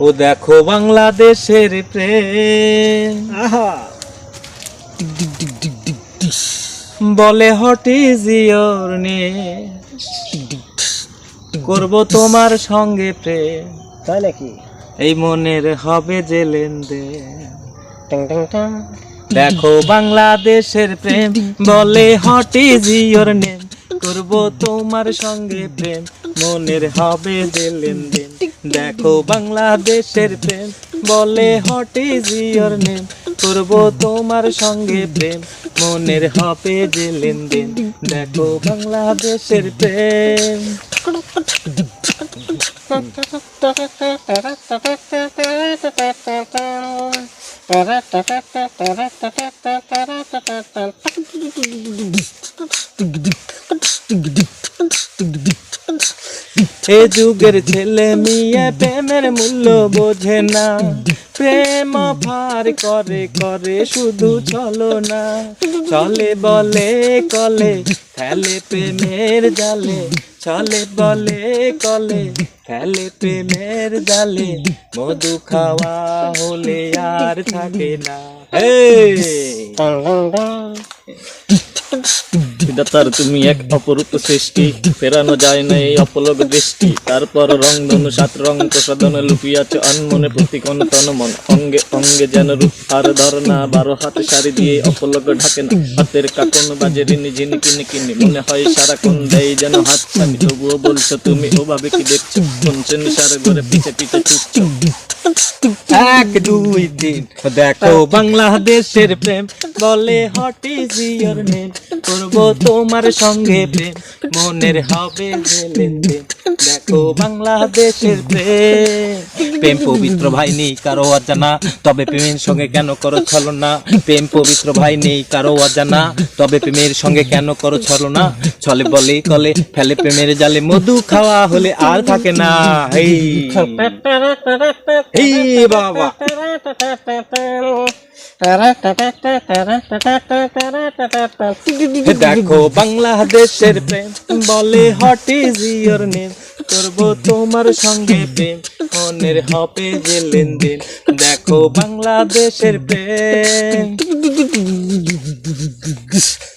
ও দেখো বাংলাদেশের প্রেম। বলে হট ইজ ইয়োর করব তোমার সঙ্গে প্রেম। তাই নাকি এই মনের হবে যে লেনদেন। দেখো বাংলাদেশের প্রেম। বলে হট ইজ ইয়োর নেম। করব তোমার সঙ্গে প্রেম। মনের হবে যে লেনদেন। দেখো বাংলাদেশের প্রেম, বলে হট ইজ ইয়োর নেম করব তোমার সঙ্গে প্রেম, মনের হবে যে লেনদেন। দেখো বাংলাদেশের প্রেম। এ যুগের ছেলে মেয়ে প্রেমের মূল্য বোঝে না। প্রেম ফার করে করে শুধু চলো না। চলে বলে কলে ফেলে প্রেমের জালে। চলে বলে কলে ফেলে প্রেমের জালে। মধু খাওয়া হলে আর থাকে না। বিধাতার তুমি এক অপরূপ সৃষ্টি, ফেরানো যায় না এই অপলক দৃষ্টি। তারপর রং ধনু, সাত রং প্রসাদন লুপিয়াছে অনমনে প্রতিকন তন মন অঙ্গে অঙ্গে যেন রূপ আর ধরনা, বারো হাত শাড়ি দিয়ে অপলক ঢাকে না হাতের কাকন বাজে রিনি, ঝিনি, কিনি কিনি। মনে হয় সারাক্ষণ দেয় যেন হাত ছানি তবুও বলছো তুমি ওভাবে কি দেখছ? শুনছেন সারা ঘরে পিছে পিছে ছুটছো? এক, দুই দিন দেখো বাংলাদেশের প্রেম, বলে হট ইজ ইয়োর নেম করব তোমার সঙ্গে প্রেম, মনের হবে দেখো বাংলাদেশের প্রেম। প্রেম পবিত্র ভাই নেই কারও অজানা। তবে প্রেমের সঙ্গে কেন করো ছলনা? প্রেম পবিত্র ভাই নেই কারও অজানা। তবে প্রেমের সঙ্গে কেন করো ছলনা? ছলে বলে কলে ফেলে প্রেমের জালে। মধু খাওয়া হলে আর থাকে না। দেখো বাংলাদেশের প্রেম বলে হট ইজ ইয়োর নেম করব তোমার সঙ্গে প্রেম। মনের হবে যে লেনদেন দেখো বাংলাদেশের প্রেম।